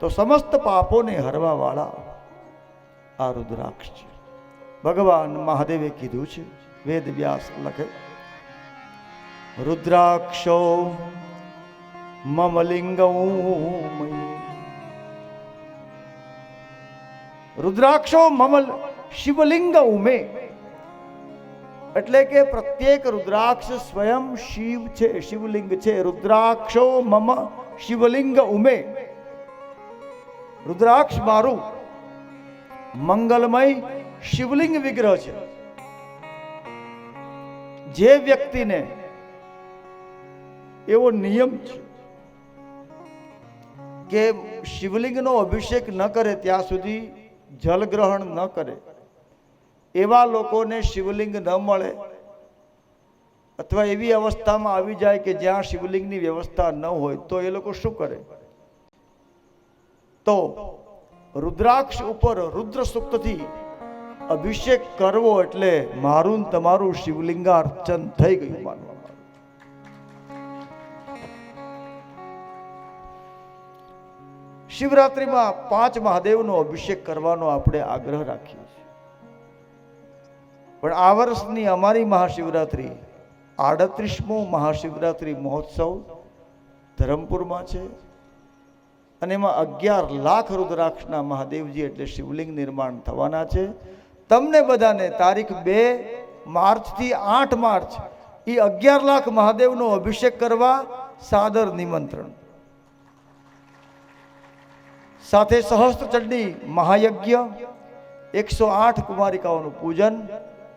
તો સમસ્ત પાપોને હરવા વાળા આ રુદ્રાક્ષ છે. ભગવાન મહાદેવે કીધું છે, વેદ વ્યાસ લખે, રુદ્રાક્ષો મમલિંગ રુદ્રાક્ષો મમલ શિવલિંગ ઉમે એટલે કે પ્રત્યેક રુદ્રાક્ષ સ્વયં શિવ છે, શિવલિંગ છે. રુદ્રાક્ષો, મમ શિવલિંગ ઉમે રુદ્રાક્ષ મારું મંગલમય શિવલિંગ વિગ્રહ છે. જે વ્યક્તિને એવો નિયમ છે કે શિવલિંગનો અભિષેક ન કરે ત્યાં સુધી જલગ્રહણ ન કરે, એવા લોકોને શિવલિંગ ન મળે અથવા એવી અવસ્થામાં આવી જાય કે જ્યાં શિવલિંગની વ્યવસ્થા ન હોય, તો એ લોકો શું કરે? તો રુદ્રાક્ષ ઉપર રુદ્ર સૂક્તથી અભિષેક કરવો એટલે મારું તમારું શિવલિંગાર્ચન થઈ ગયું માનવામાં. શિવરાત્રિમાં પાંચ મહાદેવનો અભિષેક કરવાનો આપણે આગ્રહ રાખીએ છીએ. પણ આ વર્ષની અમારી મહાશિવરાત્રિ આડત્રીસમો મહાશિવરાત્રિ મહોત્સવ ધરમપુરમાં છે. અને એમાં અગિયાર લાખ રુદ્રાક્ષના મહાદેવજી એટલે શિવલિંગ નિર્માણ થવાના છે. તમને બધાને તારીખ બે માર્ચથી આઠ માર્ચ એ અગિયાર લાખ મહાદેવનો અભિષેક કરવા સાદર નિમંત્રણ. સાથે સહસ્ત્ર ચંડી મહાયજ્ઞ, એકસો આઠ કુમારિકાઓનું પૂજન,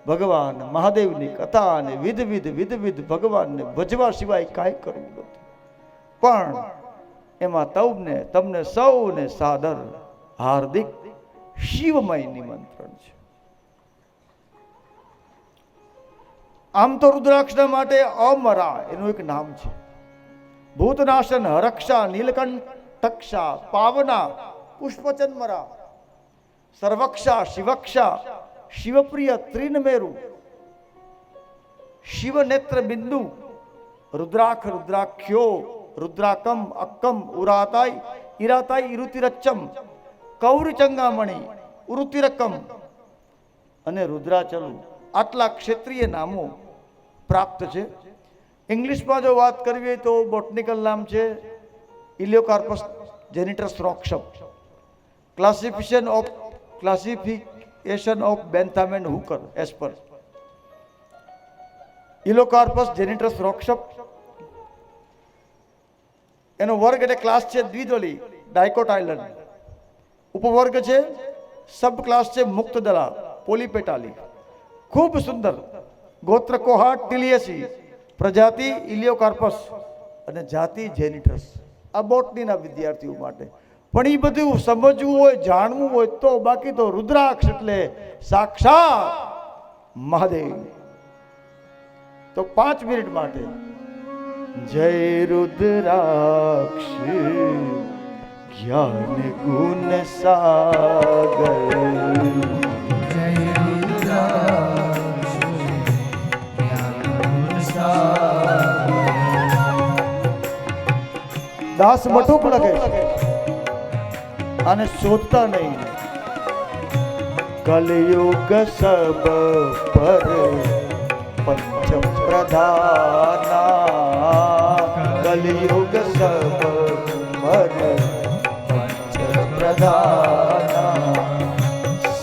ભગવાન મહાદેવની કથા અને વિધ વિધ વિધ વિધ ભગવાનને ભજવા સિવાય કાંઈ કરવું નથી. પણ એમાં તમને તમને સૌને સાદર હાર્દિક શિવમય નિમંત્રણ છે. આમ તો રુદ્રાક્ષના માટે અમરા એનું એક નામ છે. ભૂતનાશન, હરક્ષા, નીલકંઠ તક્ષા પાવના પુષ્પચન્મરા સર્વક્ષા, શિવક્ષા, શિવપ્રિય ત્રિનમેરુ, શિવનેત્ર બિંદુ, રુદ્રાક્ષ રુદ્રાખ્યો રુદ્રાકમ, અક્કમ ઉરાતાઈ ઈરાતાઈ ઇરુતિરચ્ચમ કૌરી ચંગામણી ઉરુતિરકમ અને રુદ્રાચલું આટલા ક્ષેત્રીય નામો પ્રાપ્ત છે. ઇંગ્લિશમાં જો વાત કરવી તો બોટનિકલ નામ છે, Elaeocarpus ganitrus Roxb classification of classification of Bentham and Hooker, as per. Elaeocarpus ganitrus રોક્ષપ એનો વર્ગ એટલે ક્લાસ છે દ્વિદળી, ડાયકોટ આઇલેન્ડ ઉપવર્ગ છે સબ ક્લાસ છે મુક્તદલા પોલીપેટાલી. ખૂબ સુંદર, ગોત્ર કોહા ટિલિયસી પ્રજાતિ ઇલિયોકાર્પસ અને જાતિ જેનિટસ આ બોટનીના વિદ્યાર્થીઓ માટે. પણ એ બધું સમજવું હોય, જાણવું હોય તો બાકી તો રુદ્રાક્ષ એટલે સાક્ષાત મહાદેવ. તો પાંચ મિનિટ માટે જય રુદ્રાક્ષ જ્ઞાન ગુણ સાગર. દાસ મઠુક લખે અને શોધતા નહીં. કલયુગ સબ પર પંચ પ્રધાના કલયુગ સબ પર પ્રધાન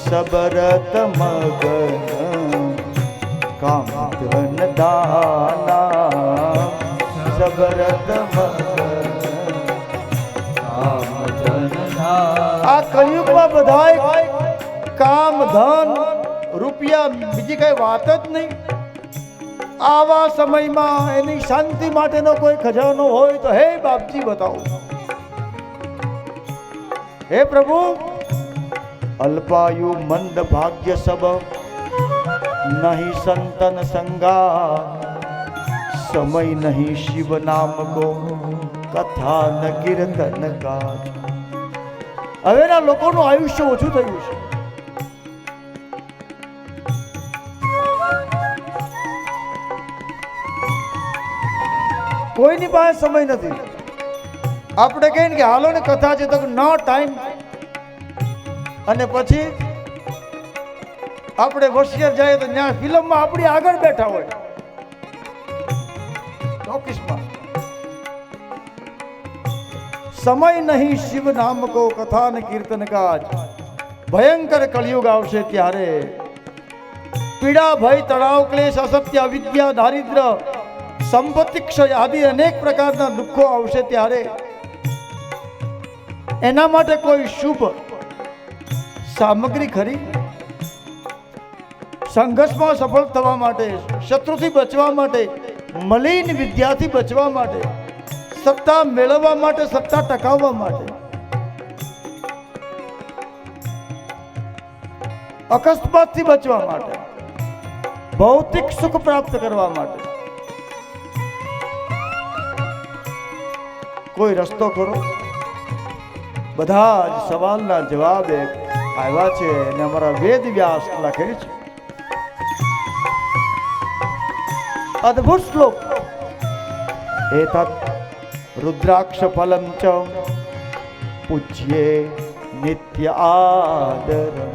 સબરત મગન કામ ધન દાના સબરત મગન આ કલયુગમાં બધાય કામ ધન રૂપિયા બીજી કઈ વાત જ નહીં. આવા સમયમાં એની શાંતિ માટેનો કોઈ ખજાનો હોય તો હે બાપજી બતાવો. હે પ્રભુ, અલ્પાયુ મંદ ભાગ્ય સબ, નહીં સંતન સંગા, સમય નહીં શિવ નામ કો કથા ન કીર્તન કા હવેના લોકોનું આયુષ્ય ઓછું થયું છે. કોઈની પાસે સમય નથી. આપણે કહીએ કે હાલો ને કથા છે તો નો ટાઈમ. અને પછી આપણે હોશિયાર જઈએ તો ત્યાં ફિલ્મમાં આપણી આગળ બેઠા હોય. ટોકીસમાં સમય નહીં શિવ નામ કો કથા ને કીર્તન કાજ. ભયંકર કળિયુગ આવશે ત્યારે. પીડા ભય તળાવ ક્લેશ અસત્ય અવિદ્યા દારિદ્ર સંપત્તિ ક્ષય આદિ અનેક પ્રકારના દુઃખો આવશે ત્યારે. એના માટે કોઈ શુભ સામગ્રી ખરી? સંઘર્ષમાં સફળ થવા માટે, શત્રુથી બચવા માટે, મલિન વિદ્યાથી બચવા માટે, સત્તા મેળવવા માટે, સત્તા ટકાવવા માટે. અકસ્માતથી બચવા માટે, ભૌતિક સુખ પ્રાપ્ત કરવા માટે. કોઈ રસ્તો ખરો? બધા જ સવાલના જવાબ આવ્યા છે અને અમારા વેદ વ્યાસ લખે છે. અદ્ભુત શ્લોક. એતત રુદ્રાક્ષ ફલમ ચ પૂજ્યે નિત્ય આદર.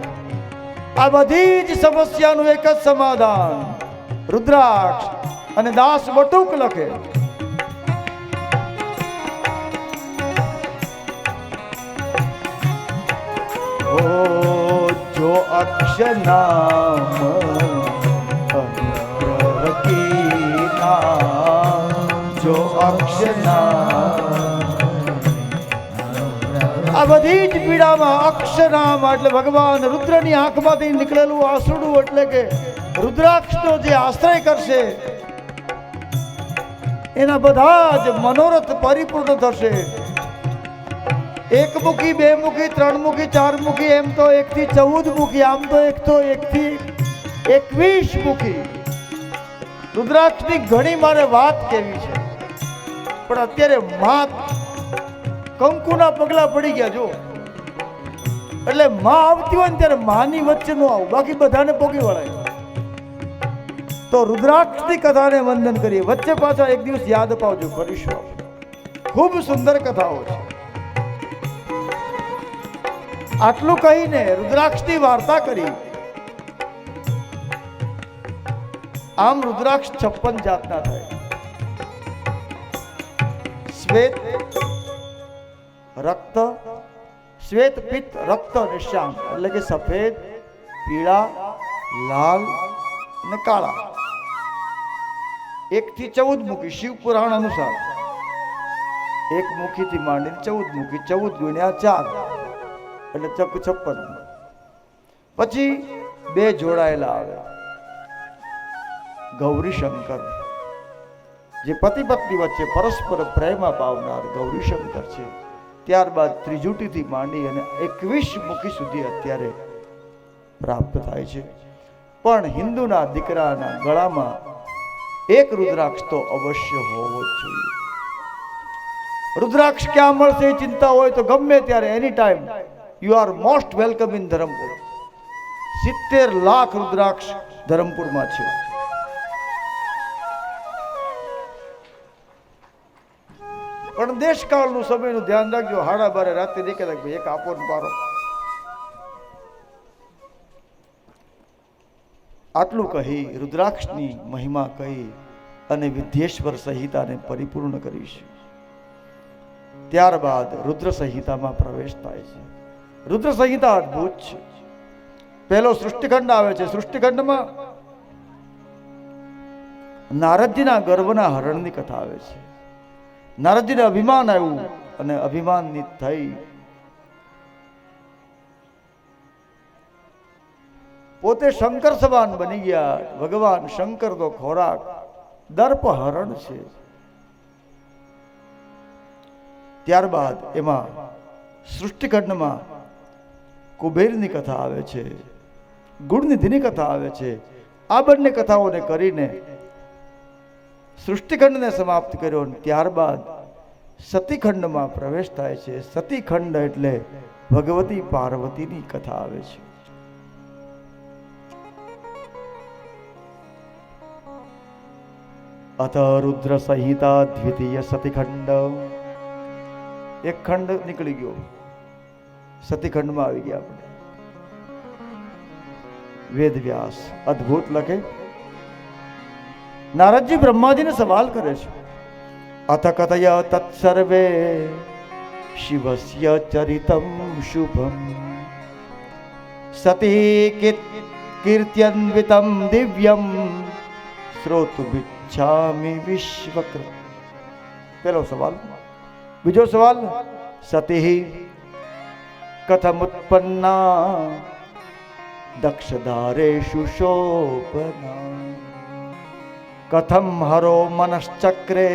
આ બધી જ સમસ્યાનું એક જ સમાધાન. રુદ્રાક્ષ અને દાસ બટુક લખે. ઓ જો અક્ષ નામ જો અક્ષ નામ આ બધી જ પીડામાં અક્ષનામ એટલે ભગવાન રુદ્રની આંખમાંથી નીકળેલું આસુડું એટલે કે રુદ્રાક્ષનો જે આશ્રય કરશે, એના બધા જ મનોરથ પરિપૂર્ણ થશે. એક મુખી બે મુખી ત્રણ મુખી ચાર મુખી એમ તો એક થી ચૌદ મુખી આમ તો એક તો એક થી એકવીસ મુખી રુદ્રાક્ષની ઘણી મારે વાત કેવી છે, પણ અત્યારે માં કંકુના પગલા પડી ગયા જો એટલે માં આવતી હોય ને ત્યારે માની વચ્ચે નો આવું, બાકી બધાને પોગી વળાય. તો રુદ્રાક્ષની કથાને વંદન કરીએ. વચ્ચે પાછા એક દિવસ યાદ અપાવજો કરીશું ખૂબ સુંદર કથાઓ છે. આટલું કહીને રુદ્રાક્ષની વાર્તા કરી. આમ રુદ્રાક્ષ છપ્પન જાતના થાય. શ્વેત, રક્ત, શ્વેત, પિત્ત, રક્ત અને એટલે કે સફેદ, પીળા, લાલ અને કાળા. એક થી ચૌદ મુખી શિવ પુરાણ અનુસાર. એક મુખીથી માંડીને ચૌદ મુખી ચૌદ ગુણ્યા ચાર. એટલે ચક છપ્પન. પછી બે જોડાયેલા આવે ગૌરી શંકર જે પતિ પત્ની વચ્ચે પરસ્પર પ્રેમા પાવનાર ગૌરી શંકર છે. ત્યારબાદ ત્રિજુટીથી માંડી અને એકવીસ મુખી સુધી અત્યારે પ્રાપ્ત થાય છે. પણ હિન્દુના દીકરાના ગળામાં એક રુદ્રાક્ષ તો અવશ્ય હોવો જ જોઈએ. રુદ્રાક્ષ ક્યાં મળશે ચિંતા હોય તો ગમે ત્યારે any time you are most welcome in Dharampur સિત્તેર લાખ રુદ્રાક્ષ ધરમપુરમાં છે. પણ દેશકાળનું સમયનું ધ્યાન રાખજો. હાડા બારે રાતે નીકળે કે એક આપો ને પારો. આટલું કહી રુદ્રાક્ષની મહિમા કહી અને વિદ્યેશ્વર સંહિતાને પરિપૂર્ણ કરીશ. ત્યારબાદ રુદ્ર સંહિતામાં પ્રવેશ થાય છે. રુદ્ર સંહિતા અદભુત છે. પહેલો સૃષ્ટિખંડ આવે છે. સૃષ્ટિખંડમાં નારદજીના ગર્ભના હરણની કથા આવે છે. નારદજીને અભિમાન આવ્યું અને અભિમાનની થઈ. પોતે શંકર સમાન બની ગયા. ભગવાન શંકરનો ખોરાક, દર્પ હરણ છે. ત્યારબાદ એમાં સૃષ્ટિખંડમાં કુબેરની કથા આવે છે ગુણનિધિની કથા આવે છે આ બંને કથાઓને કરીને સૃષ્ટિખંડને સમાપ્ત કર્યો અને ત્યારબાદ સતીખંડમાં પ્રવેશ થાય છે. સતીખંડ એટલે ભગવતી પાર્વતીની કથા આવે છે. અથ રુદ્ર સંહિતા દ્વિતીય સતીખંડ. એક ખંડ નીકળી ગયો. સતીખંડમાં આવી ગયા આપણે. વેદ વ્યાસ, અદ્ભુત લખે. નારદજી બ્રહ્માજીને સવાલ કરે છે. અથ કથય તત્સર્વે શિવસ્ય ચરિતમ શુભમ. સતી કીર્ત્યન્વિતમ દિવ્યમ. શ્રોતુમિચ્છામિ વિશ્વકૃત પેલો સવાલ. બીજો સવાલ, સતી કથમુત્પન્ના દક્ષધારેશુ શોભના કથમ હરો મનશ્ચક્રે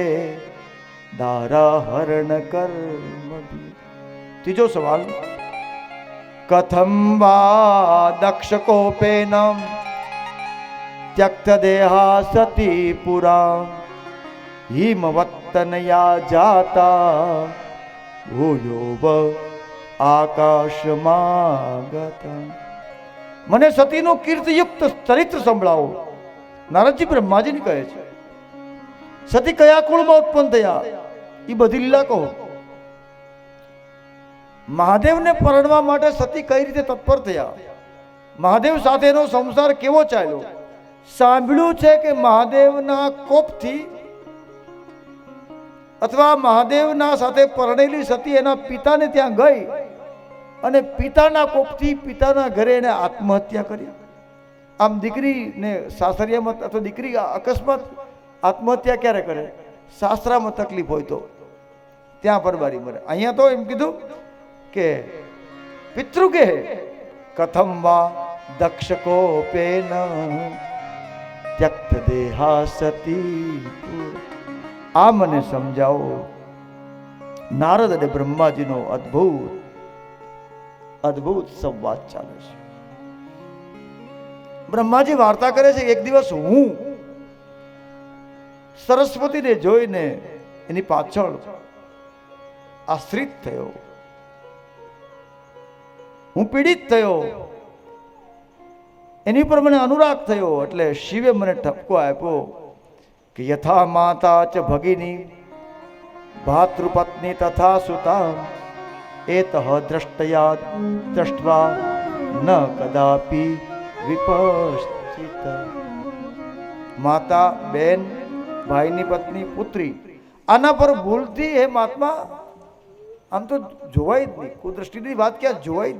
દારાહરણ કર્મ ત્રીજો સવાલ કથમ વા દક્ષકોપેન ત્યક્ત દેહા સતી પુરા હિમવત્તનયા જાતા આકાશમાગત. મને સતીનું કીર્તિયુક્ત ચરિત્ર સંભળાવો. નારદજી બ્રહ્માજીને કહે છે, સતી કયા કુળમાં ઉત્પન્ન થયા? એ બધી લીલા કહો. મહાદેવને પરણવા માટે સતી કઈ રીતે તત્પર થયા? મહાદેવ સાથેનો સંસાર કેવો ચાલ્યો? સાંભળ્યું છે કે મહાદેવના કોપથી અથવા મહાદેવના સાથે પરણેલી સતી એના પિતાને ત્યાં ગઈ? અને પિતાના કોપથી પિતાના ઘરે એને આત્મહત્યા કરી. આમ દીકરીને સાસરિયામાં અથવા દીકરી અકસ્માત આત્મહત્યા ક્યારે કરે? સાસરામાં તકલીફ હોય તો. ત્યાં પરબારી મરે. અહીંયા તો એમ કીધું કે પિતૃ કે કથમ વા દક્ષકોપેન ત્યક્ત દેહા સતી આ મને સમજાવો. નારદ અને બ્રહ્માજીનો અદ્ભુત અદ્ભુત સંવાદ ચાલે છે. બ્રહ્માજી વાર્તા કરે છે એક દિવસ હું સરસ્વતીને જોઈને એની પાછળ આશ્રિત થયો. હું પીડિત થયો. એની પર મને અનુરાગ થયો એટલે શિવે મને ઠપકો આપ્યો કે યથા માતા ચ ભગિની, ભાતૃપત્ની તથા સુતા એતઃ દ્રષ્ટયા દ્રષ્ટવા ન કદાપી વિપશ્ચિત માતા બેન ભાઈની પત્ની પુત્રી આના પર ભૂલથી હે મહાત્મા આમ તો જોવાય જ નહીં કુદૃષ્ટિની વાત ક્યાં જોવાય જ